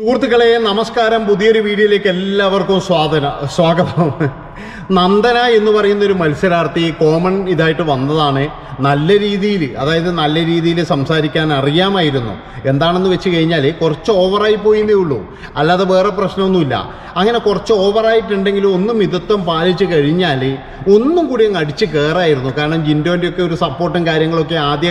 സുഹൃത്തുക്കളെ നമസ്കാരം. പുതിയൊരു വീഡിയോയിലേക്ക് എല്ലാവർക്കും സ്വാഗതം സ്വാഗതം. നന്ദന എന്ന് പറയുന്ന ഒരു മത്സരാർത്ഥി കോമൺ ഇതായിട്ട് വന്നതാണ്. നല്ല രീതിയിൽ അതായത് നല്ല രീതിയിൽ സംസാരിക്കാൻ അറിയാമായിരുന്നു. എന്താണെന്ന് വെച്ച് കഴിഞ്ഞാൽ കുറച്ച് ഓവറായി പോയിന്നേ ഉള്ളൂ. അല്ലാതെ വേറെ പ്രശ്നമൊന്നുമില്ല. അങ്ങനെ കുറച്ച് ഓവറായിട്ടുണ്ടെങ്കിലും ഒന്നും മിതത്വം പാലിച്ചു കഴിഞ്ഞാൽ ഒന്നും കൂടി അങ്ങ് അടിച്ച് കയറായിരുന്നു കാരണം ജിൻഡോന്റെ ഒക്കെ ഒരു സപ്പോർട്ടും കാര്യങ്ങളൊക്കെ ആദ്യ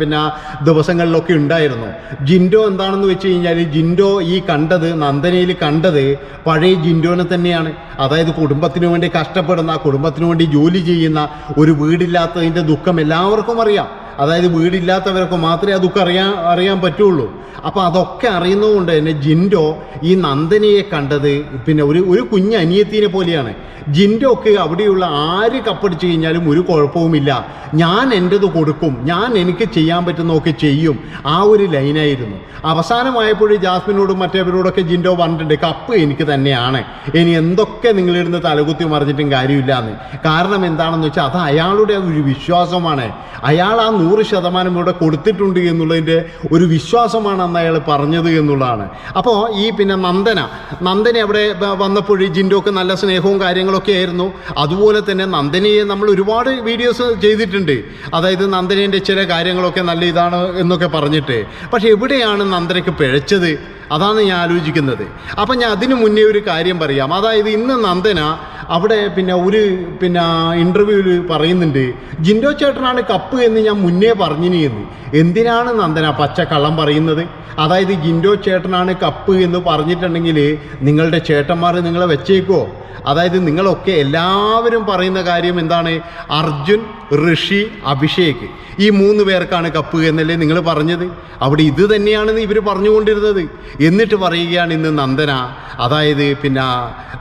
പിന്നെ ദിവസങ്ങളിലൊക്കെ ഉണ്ടായിരുന്നു. ജിൻഡോ എന്താണെന്ന് വെച്ച് കഴിഞ്ഞാൽ ജിൻഡോ ഈ കണ്ടത് നന്ദനയിൽ കണ്ടത് പഴയ ജിൻഡോനെ തന്നെയാണ്. അതായത് കുടുംബത്തിന് വേണ്ടി കഷ്ടപ്പെടുന്ന കുടുംബത്തിന് വേണ്ടി ജോലി ചെയ്യുന്ന ഒരു വീടില്ലാത്തതിന്റെ ദുഃഖം എല്ലാവർക്കും അറിയാം. അതായത് വീടില്ലാത്തവരൊക്കെ മാത്രമേ ആ ദുഃഖം അറിയാൻ അറിയാൻ പറ്റുള്ളൂ. അപ്പോൾ അതൊക്കെ അറിയുന്നതുകൊണ്ട് തന്നെ ജിൻഡോ ഈ നന്ദനിയെ കണ്ടത് പിന്നെ ഒരു ഒരു കുഞ്ഞ് അനിയത്തിനെ പോലെയാണ്. ജിൻഡോക്ക് അവിടെയുള്ള ആര് കപ്പടിച്ചു കഴിഞ്ഞാലും ഒരു കുഴപ്പവുമില്ല. ഞാൻ എന്റെത് കൊടുക്കും ഞാൻ എനിക്ക് ചെയ്യാൻ പറ്റുന്നതൊക്കെ ചെയ്യും. ആ ഒരു ലൈനായിരുന്നു. അവസാനമായപ്പോഴും ജാസ്മിനോടും മറ്റേവരോടൊക്കെ ജിൻഡോ പറഞ്ഞിട്ടുണ്ട് കപ്പ് എനിക്ക് തന്നെയാണ്. ഇനി എന്തൊക്കെ നിങ്ങളിരുന്ന് തലകുത്തി മറിഞ്ഞിട്ടും കാര്യമില്ല എന്ന് കാരണം എന്താണെന്ന് വെച്ചാൽ അത് അയാളുടെ ഒരു വിശ്വാസമാണ്. അയാൾ ആ നൂറ് ശതമാനം ഇവിടെ കൊടുത്തിട്ടുണ്ട് എന്നുള്ളതിന്റെ ഒരു വിശ്വാസമാണ് അന്ന് അയാൾ പറഞ്ഞത് എന്നുള്ളതാണ്. അപ്പോൾ ഈ പിന്നെ നന്ദന നന്ദന അവിടെ വന്നപ്പോൾ ജിൻഡോക്ക് നല്ല സ്നേഹവും കാര്യങ്ങളൊക്കെ ആയിരുന്നു. അതുപോലെ തന്നെ നന്ദനയെ നമ്മൾ ഒരുപാട് വീഡിയോസ് ചെയ്തിട്ടുണ്ട്. അതായത് നന്ദനേന്റെ ചില കാര്യങ്ങളൊക്കെ നല്ല ഇതാണ് എന്നൊക്കെ പറഞ്ഞിട്ട്. പക്ഷെ എവിടെയാണ് നന്ദനയ്ക്ക് പിഴച്ചത്? അതാണ് ഞാൻ ആലോചിക്കുന്നത്. അപ്പം ഞാൻ അതിനു മുന്നേ ഒരു കാര്യം പറയാം. അതായത് ഇന്ന് നന്ദന അവിടെ പിന്നെ ഒരു പിന്നെ ഇന്റർവ്യൂവിൽ പറയുന്നുണ്ട് ജിൻഡോ ചേട്ടനാണ് കപ്പ് എന്ന് ഞാൻ മുന്നേ പറഞ്ഞിനി എന്ന് എന്തിനാണ് നന്ദന പച്ച കള്ളം പറയുന്നത്? അതായത് ജിൻഡോ ചേട്ടനാണ് കപ്പ് എന്ന് പറഞ്ഞിട്ടുണ്ടെങ്കിൽ നിങ്ങളുടെ ചേട്ടന്മാർ നിങ്ങളെ വെച്ചേക്കോ? അതായത് നിങ്ങളൊക്കെ എല്ലാവരും പറയുന്ന കാര്യം എന്താണ്? അർജുൻ ഋഷി അഭിഷേക്. ഈ മൂന്ന് പേർക്കാണ് കപ്പ് എന്നല്ലേ നിങ്ങൾ പറഞ്ഞത്? അവിടെ ഇത് തന്നെയാണ് ഇവർ പറഞ്ഞുകൊണ്ടിരുന്നത്. എന്നിട്ട് പറയുകയാണ് ഇന്ന് നന്ദന. അതായത് പിന്നെ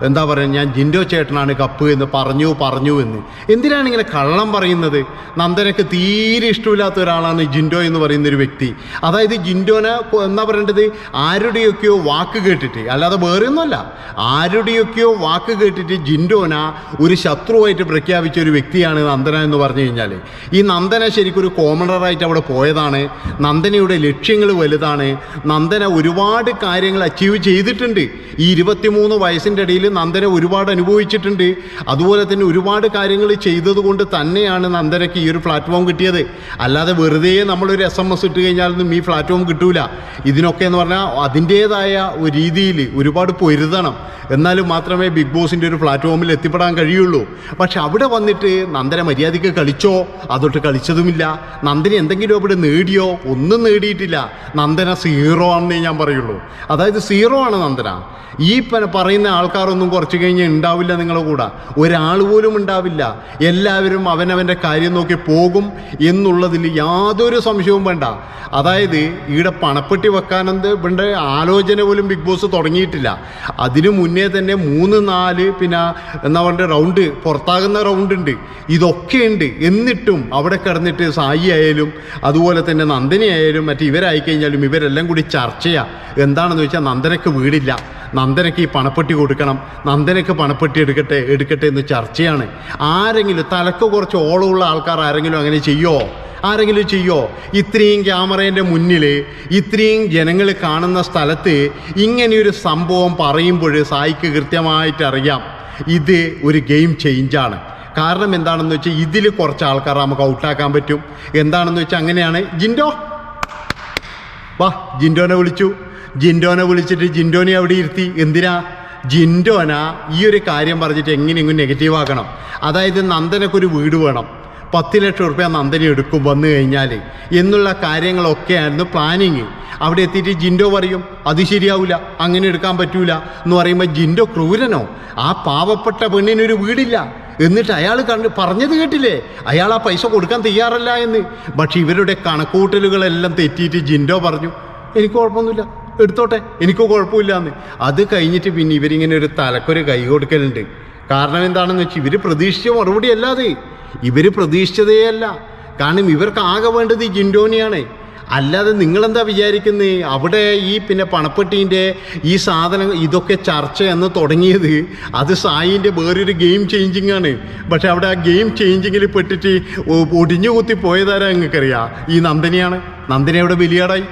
എന്താ പറയുക ഞാൻ ജിൻഡോ ചേട്ടനാണ് കപ്പ് എന്ന് പറഞ്ഞു പറഞ്ഞു എന്ന്. എന്തിനാണ് ഇങ്ങനെ കള്ളം പറയുന്നത്? നന്ദനക്ക് തീരെ ഇഷ്ടമില്ലാത്ത ഒരാളാണ് ജിൻഡോ എന്ന് പറയുന്ന ഒരു വ്യക്തി. അതായത് ജിൻഡോനെ എന്താ പറയേണ്ടത്? ആരുടെയൊക്കെയോ വാക്ക് കേട്ടിട്ട് അല്ലാതെ വേറെ ഒന്നുമല്ല ആരുടെയൊക്കെയോ വാക്ക് കേട്ടിട്ട് ജിൻഡോന ഒരു ശത്രുവായിട്ട് പ്രഖ്യാപിച്ച ഒരു വ്യക്തിയാണ് നന്ദന എന്ന് പറഞ്ഞു കഴിഞ്ഞാൽ ഈ നന്ദന ശരിക്കൊരു കോമണറായിട്ട് അവിടെ പോയതാണ്. നന്ദനയുടെ ലക്ഷ്യങ്ങൾ വലുതാണ്. നന്ദന ഒരുപാട് കാര്യങ്ങൾ അച്ചീവ് ചെയ്തിട്ടുണ്ട്. ഈ ഇരുപത്തിമൂന്ന് വയസ്സിന്റെ ഇടയിൽ നന്ദന ഒരുപാട് അനുഭവിച്ചിട്ടുണ്ട്. അതുപോലെ തന്നെ ഒരുപാട് കാര്യങ്ങൾ ചെയ്തതുകൊണ്ട് തന്നെയാണ് നന്ദനയ്ക്ക് ഈ ഒരു പ്ലാറ്റ്ഫോം കിട്ടിയത്. അല്ലാതെ വെറുതെ നമ്മളൊരു എസ് എം എസ് ഇട്ട് കഴിഞ്ഞാലൊന്നും ഈ പ്ലാറ്റ്ഫോം കിട്ടൂല. ഇതിനൊക്കെ എന്ന് പറഞ്ഞാൽ അതിന്റേതായ ഒരു രീതിയിൽ ഒരുപാട് പൊരുതണം. എന്നാലും മാത്രമേ ബിഗ് ബോസിന്റെ ഒരു പ്ലാറ്റ്ഫോമിൽ എത്തിപ്പെടാൻ കഴിയുള്ളൂ. പക്ഷെ അവിടെ വന്നിട്ട് നന്ദന മര്യാദയ്ക്ക് കളിച്ചോ? അതൊട്ട് കളിച്ചതുമില്ല. നന്ദന എന്തെങ്കിലും അവിടെ നേടിയോ? ഒന്നും നേടിയിട്ടില്ല. നന്ദന സീറോ ആണെന്നേ ഞാൻ പറയുള്ളൂ. അതായത് സീറോ ആണ് നന്ദന. ഈ പറയുന്ന ആൾക്കാരൊന്നും കുറച്ച് കഴിഞ്ഞ് ഉണ്ടാവില്ല നിങ്ങളുടെ കൂടെ. ഒരാൾ പോലും ഉണ്ടാവില്ല. എല്ലാവരും അവനവന്റെ കാര്യം നോക്കി പോകും എന്നുള്ളതിൽ യാതൊരു സംശയവും വേണ്ട. അതായത് ഈടെ പണപ്പെട്ടി വെക്കാനെന്ത് ഇവിടെ ആലോചന പോലും ബിഗ് ബോസ് തുടങ്ങിയിട്ടില്ല. അതിനു മുന്നേ തന്നെ മൂന്ന് നാല് പിന്നെ എന്താ പറയുക റൗണ്ട് പുറത്താകുന്ന റൗണ്ട് ഉണ്ട്. ഇതൊക്കെ ഉണ്ട് എന്നിട്ടും അവിടെ കിടന്നിട്ട് സായി ആയാലും അതുപോലെ തന്നെ നന്ദിനി ആയാലും മറ്റേ ഇവരായി കഴിഞ്ഞാലും ഇവരെല്ലാം കൂടി ചർച്ചയാ. എന്താണെന്ന് വെച്ചാൽ നന്ദനക്ക് വീടില്ല. നന്ദനയ്ക്ക് ഈ പണപ്പെട്ടി കൊടുക്കണം. നന്ദനയ്ക്ക് പണപ്പെട്ടി എടുക്കട്ടെ എടുക്കട്ടെ എന്ന് ചർച്ചയാണ്. ആരെങ്കിലും തലക്ക് കുറച്ച് ഓളമുള്ള ആൾക്കാർ ആരെങ്കിലും അങ്ങനെ ചെയ്യോ? ആരെങ്കിലും ചെയ്യോ? ഇത്രയും ക്യാമറേന്റെ മുന്നിൽ ഇത്രയും ജനങ്ങൾ കാണുന്ന സ്ഥലത്ത് ഇങ്ങനെയൊരു സംഭവം പറയുമ്പോൾ സായിക്ക് കൃത്യമായിട്ട് അറിയാം ഇത് ഒരു ഗെയിം ചേഞ്ചാണ്. കാരണം എന്താണെന്ന് വെച്ചാൽ ഇതിൽ കുറച്ച് ആൾക്കാർ നമുക്ക് ഔട്ടാക്കാൻ പറ്റും. എന്താണെന്ന് വെച്ചാൽ അങ്ങനെയാണ്. ജിൻഡോ? വാ ജിൻഡോനെ വിളിച്ചു. ജിൻഡോനെ വിളിച്ചിട്ട് ജിൻഡോനെ അവിടെ ഇരുത്തി. എന്തിനാ? ജിൻഡോന ഈ ഒരു കാര്യം പറഞ്ഞിട്ട് എങ്ങനെയെങ്കിലും നെഗറ്റീവ് ആക്കണം അതായത് നന്ദനക്ക് ഒരു വീട് വേണം. പത്ത് ലക്ഷം റുപ്യ നന്ദന എടുക്കും വന്നു കഴിഞ്ഞാൽ എന്നുള്ള കാര്യങ്ങളൊക്കെയായിരുന്നു പ്ലാനിങ് അവിടെ എത്തിയിട്ട് ജിൻഡോ പറയും അത് ശരിയാവില്ല അങ്ങനെ എടുക്കാൻ പറ്റൂല. എന്ന് പറയുമ്പോൾ ജിൻഡോ ക്രൂരനോ? ആ പാവപ്പെട്ട പെണ്ണിനൊരു വീടില്ല. എന്നിട്ട് അയാൾ കണ്ട് പറഞ്ഞത് കേട്ടില്ലേ? അയാൾ ആ പൈസ കൊടുക്കാൻ തയ്യാറല്ല എന്ന്. പക്ഷെ ഇവരുടെ കണക്കൂട്ടലുകളെല്ലാം തെറ്റിയിട്ട് ജിൻഡോ പറഞ്ഞു എനിക്ക് കുഴപ്പമൊന്നുമില്ല എടുത്തോട്ടെ എനിക്ക് കുഴപ്പമില്ല എന്ന് അത് കഴിഞ്ഞിട്ട് പിന്നെ ഇവരിങ്ങനെ ഒരു തലക്കൊരു കൈ കൊടുക്കലുണ്ട്. കാരണം എന്താണെന്ന് വെച്ചാൽ ഇവർ പ്രതീക്ഷിച്ച മറുപടി അല്ലാതെ. ഇവർ പ്രതീക്ഷിച്ചതേ അല്ല. കാരണം ഇവർക്ക് ആകെ വേണ്ടത് ഈ ജിൻഡോനെയാണ്. അല്ലാതെ നിങ്ങളെന്താ വിചാരിക്കുന്നത് അവിടെ ഈ പിന്നെ പണപ്പെട്ടീന്റെ ഈ സാധനം ഇതൊക്കെ ചർച്ച എന്ന് തുടങ്ങിയത്. അത് സായിന്റെ വേറൊരു ഗെയിം ചേഞ്ചിങ് ആണ്. പക്ഷെ അവിടെ ആ ഗെയിം ചേഞ്ചിങ്ങിൽ പെട്ടിട്ട് ഒടിഞ്ഞു കുത്തി പോയതാരാ നിങ്ങൾക്കറിയാം? ഈ നന്ദനിയാണ്. നന്ദിനി അവിടെ ബലിയാടായി.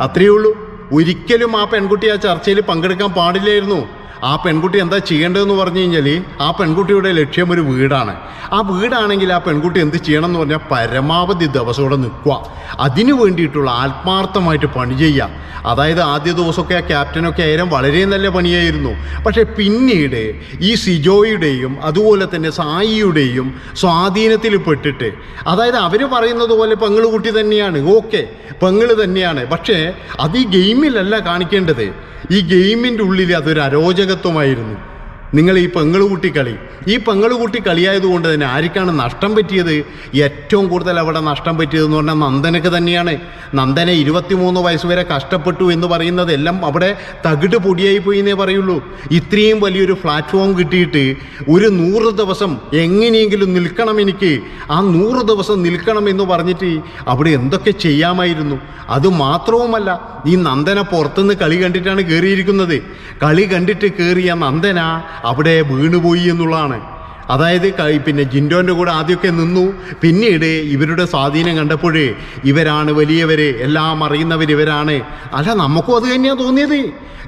അത്രയേ ഉള്ളൂ. ഒരിക്കലും ആ പെൺകുട്ടി ആ ചർച്ചയിൽ പങ്കെടുക്കാൻ പാടില്ലായിരുന്നു. ആ പെൺകുട്ടി എന്താ ചെയ്യേണ്ടതെന്ന് പറഞ്ഞു കഴിഞ്ഞാൽ ആ പെൺകുട്ടിയുടെ ലക്ഷ്യം ഒരു വീടാണ്. ആ വീടാണെങ്കിൽ ആ പെൺകുട്ടി എന്ത് ചെയ്യണം എന്ന് പറഞ്ഞാൽ പരമാവധി ദിവസം ഇവിടെ നിൽക്കുക. അതിനു വേണ്ടിയിട്ടുള്ള ആത്മാർത്ഥമായിട്ട് പണി ചെയ്യുക. അതായത് ആദ്യ ദിവസമൊക്കെ ആ ക്യാപ്റ്റനൊക്കെ ആയാലും വളരെ നല്ല പണിയായിരുന്നു. പക്ഷേ പിന്നീട് ഈ സിജോയുടെയും അതുപോലെ തന്നെ സായിയുടെയും സ്വാധീനത്തിൽ പെട്ടിട്ട് അതായത് അവർ പറയുന്നത് പോലെ പെങ്ങൾ കുട്ടി തന്നെയാണ്. ഓക്കെ പെങ്ങൾ തന്നെയാണ്. പക്ഷേ അത് ഈ ഗെയിമിലല്ല കാണിക്കേണ്ടത്. ഈ ഗെയിമിന്റെ ഉള്ളിൽ അതൊരു അരോചകത്വമായിരുന്നു. നിങ്ങൾ ഈ പെങ്ങളുകുട്ടി കളി. ഈ പെങ്ങളുകുട്ടി കളിയായതുകൊണ്ട് തന്നെ ആർക്കാണ് നഷ്ടം പറ്റിയത്? ഏറ്റവും കൂടുതൽ അവിടെ നഷ്ടം പറ്റിയതെന്ന് പറഞ്ഞാൽ നന്ദനക്ക് തന്നെയാണ്. നന്ദന ഇരുപത്തിമൂന്ന് വയസ്സ് വരെ കഷ്ടപ്പെട്ടു എന്ന് പറയുന്നത് എല്ലാം അവിടെ തകിട് പൊടിയായി പോയി എന്നേ പറയുള്ളൂ. ഇത്രയും വലിയൊരു പ്ലാറ്റ്ഫോം കിട്ടിയിട്ട് ഒരു നൂറ് ദിവസം എങ്ങനെയെങ്കിലും നിൽക്കണം എനിക്ക്. ആ നൂറ് ദിവസം നിൽക്കണം എന്ന് പറഞ്ഞിട്ട് അവിടെ എന്തൊക്കെ ചെയ്യാമായിരുന്നു? അത് മാത്രവുമല്ല ഈ നന്ദന പുറത്തുനിന്ന് കളി കണ്ടിട്ടാണ് കയറിയിരിക്കുന്നത് കളി കണ്ടിട്ട് കയറിയ നന്ദന അവിടെ വീണുപോയി എന്നുള്ളതാണ്. അതായത് പിന്നെ ജിൻഡോന്റെ കൂടെ ആദ്യമൊക്കെ നിന്നു. പിന്നീട് ഇവരുടെ സ്വാധീനം കണ്ടപ്പോഴേ ഇവരാണ് വലിയവർ എല്ലാം അറിയുന്നവർ ഇവരാണ്. അല്ല നമുക്കും അത് തന്നെയാണ് തോന്നിയത്.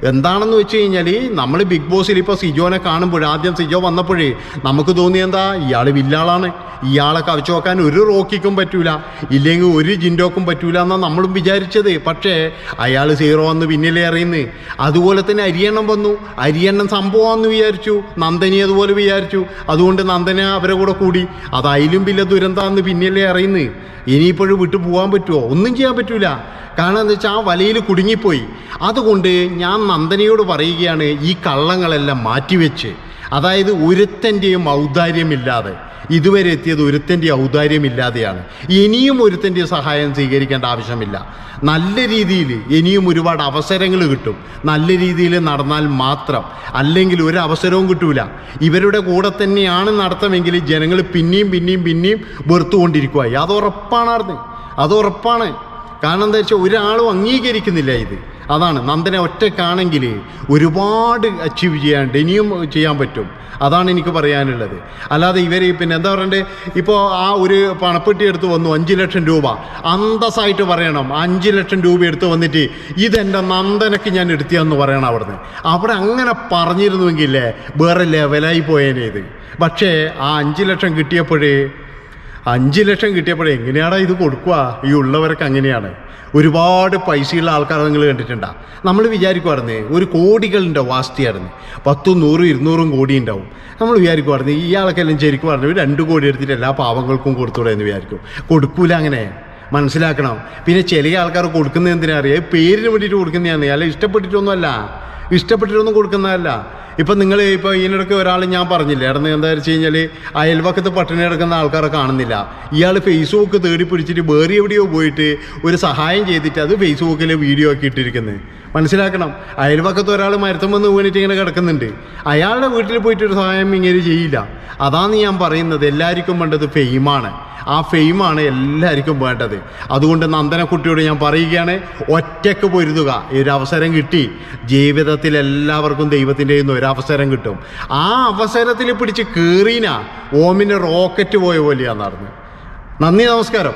എന്താണെന്ന് വെച്ച് കഴിഞ്ഞാൽ നമ്മൾ ബിഗ് ബോസിൽ ഇപ്പോൾ സിജോനെ കാണുമ്പോൾ ആദ്യം സിജോ വന്നപ്പോഴേ നമുക്ക് തോന്നിയെന്താ ഇയാൾ വില്ലാളാണ്. ഇയാളെ കവച്ചു നോക്കാൻ ഒരു റോക്കിക്കും പറ്റൂല. ഇല്ലെങ്കിൽ ഒരു ജിൻഡോക്കും പറ്റൂല എന്നാണ് നമ്മളും വിചാരിച്ചത്. പക്ഷേ അയാൾ സീറോ എന്ന് പിന്നിലേ അറിയുന്നത് അതുപോലെ തന്നെ അരിയണ്ണം വന്നു. അരിയണ്ണം സംഭവമാണെന്ന് വിചാരിച്ചു. നന്ദനി അതുപോലെ വിചാരിച്ചു. അതുകൊണ്ട് നന്ദന അവരെ കൂടെ കൂടി. അത് അതിലും വലിയ ദുരന്തമാണെന്ന് പിന്നെയല്ലേ അറിയുന്നത് ഇനിയിപ്പോഴും വിട്ടു പോകാൻ പറ്റുമോ ഒന്നും ചെയ്യാൻ പറ്റൂല. കാരണം എന്താ വെച്ചാൽ ആ വലയിൽ കുടുങ്ങിപ്പോയി. അതുകൊണ്ട് ഞാൻ നന്ദനയോട് പറയുകയാണ് ഈ കള്ളങ്ങളെല്ലാം മാറ്റിവെച്ച്. അതായത് ഒരുത്തന്റെയും ഔദാര്യമില്ലാതെ. ഇതുവരെ എത്തിയത് ഒരുത്തന്റെ ഔദാര്യമില്ലാതെയാണ്. ഇനിയും ഒരുത്തന്റെ സഹായം സ്വീകരിക്കേണ്ട ആവശ്യമില്ല. നല്ല രീതിയിൽ ഇനിയും ഒരുപാട് അവസരങ്ങൾ കിട്ടും. നല്ല രീതിയിൽ നടന്നാൽ മാത്രം. അല്ലെങ്കിൽ ഒരു അവസരവും കിട്ടൂല. ഇവരുടെ കൂടെ തന്നെയാണ് നടത്തമെങ്കിൽ ജനങ്ങൾ പിന്നെയും പിന്നെയും പിന്നെയും വെറുത്തുകൊണ്ടിരിക്കുക അത് ഉറപ്പാണ് അത് ഉറപ്പാണ്. കാരണം എന്താ വെച്ചാൽ ഒരാളും അംഗീകരിക്കുന്നില്ല ഇത്. അതാണ് നന്ദനെ ഒറ്റക്കാണെങ്കിൽ ഒരുപാട് അച്ചീവ് ചെയ്യാണ്ട് ഇനിയും ചെയ്യാൻ പറ്റും. അതാണ് എനിക്ക് പറയാനുള്ളത്. അല്ലാതെ ഇവർ പിന്നെ എന്താ പറയണ്ടേ? ഇപ്പോൾ ആ ഒരു പണപ്പെട്ടി എടുത്ത് വന്നു അഞ്ച് ലക്ഷം രൂപ. അന്തസ്സായിട്ട് പറയണം അഞ്ച് ലക്ഷം രൂപ എടുത്ത് വന്നിട്ട് ഇതെന്റെ നന്ദനക്ക് ഞാൻ എടുത്തിയെന്ന് പറയണം അവിടുന്ന്. അവിടെ അങ്ങനെ പറഞ്ഞിരുന്നുവെങ്കിലേ വേറെ ലെവലായി പോയേനെ ഇത്. പക്ഷേ ആ അഞ്ച് ലക്ഷം കിട്ടിയപ്പോഴേ അഞ്ച് ലക്ഷം കിട്ടിയപ്പോഴേ എങ്ങനെയാടാ ഇത് കൊടുക്കുക ഈ ഉള്ളവരൊക്കെ അങ്ങനെയാണ്. ഒരുപാട് പൈസയുള്ള ആൾക്കാർ നിങ്ങൾ കണ്ടിട്ടുണ്ടാ. നമ്മൾ വിചാരിക്കുമായിരുന്നു ഒരു കോടികളുടെ വാസ്തിയായിരുന്നു. പത്തും നൂറും ഇരുന്നൂറും കോടി ഉണ്ടാവും നമ്മൾ വിചാരിക്കുമായിരുന്നു ഇയാളൊക്കെ എല്ലാം ശരിക്കും പറഞ്ഞു രണ്ട് കോടി എടുത്തിട്ട് എല്ലാ പാവങ്ങൾക്കും കൊടുത്തൂടെ എന്ന് വിചാരിക്കും. കൊടുക്കൂല അങ്ങനെ. മനസ്സിലാക്കണം. പിന്നെ ചില ആൾക്കാർ കൊടുക്കുന്നത് എന്തിനാ അറിയാം? പേരിന് വേണ്ടിയിട്ട് കൊടുക്കുന്നതാണ് അല്ല ഇഷ്ടപ്പെട്ടിട്ടൊന്നുമല്ല. ഇഷ്ടപ്പെട്ടിട്ടൊന്നും കൊടുക്കുന്നതല്ല. ഇപ്പം നിങ്ങൾ ഇപ്പോൾ ഇതിനിടയ്ക്ക് ഒരാൾ ഞാൻ പറഞ്ഞില്ല ഇടന്ന് എന്താ വെച്ച് കഴിഞ്ഞാൽ അയൽവക്കത്ത് പട്ടിണി കിടക്കുന്ന ആൾക്കാരെ കാണുന്നില്ല. ഇയാൾ ഫേസ്ബുക്ക് തേടി പിടിച്ചിട്ട് വേറെ എവിടെയോ പോയിട്ട് ഒരു സഹായം ചെയ്തിട്ട് അത് ഫേസ്ബുക്കിൽ വീഡിയോ ആക്കി ഇട്ടിരിക്കുന്നത് മനസ്സിലാക്കണം? അയൽവക്കത്ത് ഒരാൾ മരത്തം വന്ന് വീണിട്ട് ഇങ്ങനെ കിടക്കുന്നുണ്ട്. അയാളുടെ വീട്ടിൽ പോയിട്ട് ഒരു സഹായം ഇങ്ങനെ ചെയ്യില്ല. അതാണ് ഞാൻ പറയുന്നത് എല്ലാവർക്കും വേണ്ടത് ഫെയിമാണ് ആ ഫെയിമാണ് എല്ലാവർക്കും വേണ്ടത്. അതുകൊണ്ട് നന്ദനക്കുട്ടിയോട് ഞാൻ പറയുകയാണ് ഒറ്റയ്ക്ക് പൊരുതുക. ഈ ഒരു അവസരം കിട്ടി. ജീവിതത്തിൽ എല്ലാവർക്കും ദൈവത്തിന്റെ നിന്ന് ഒരു അവസരം കിട്ടും. ആ അവസരത്തിൽ പിടിച്ച് കീറിനാ. ഓമിന്റെ റോക്കറ്റ് പോയ പോലെയാണ് നടന്ന്. നന്ദി നമസ്കാരം.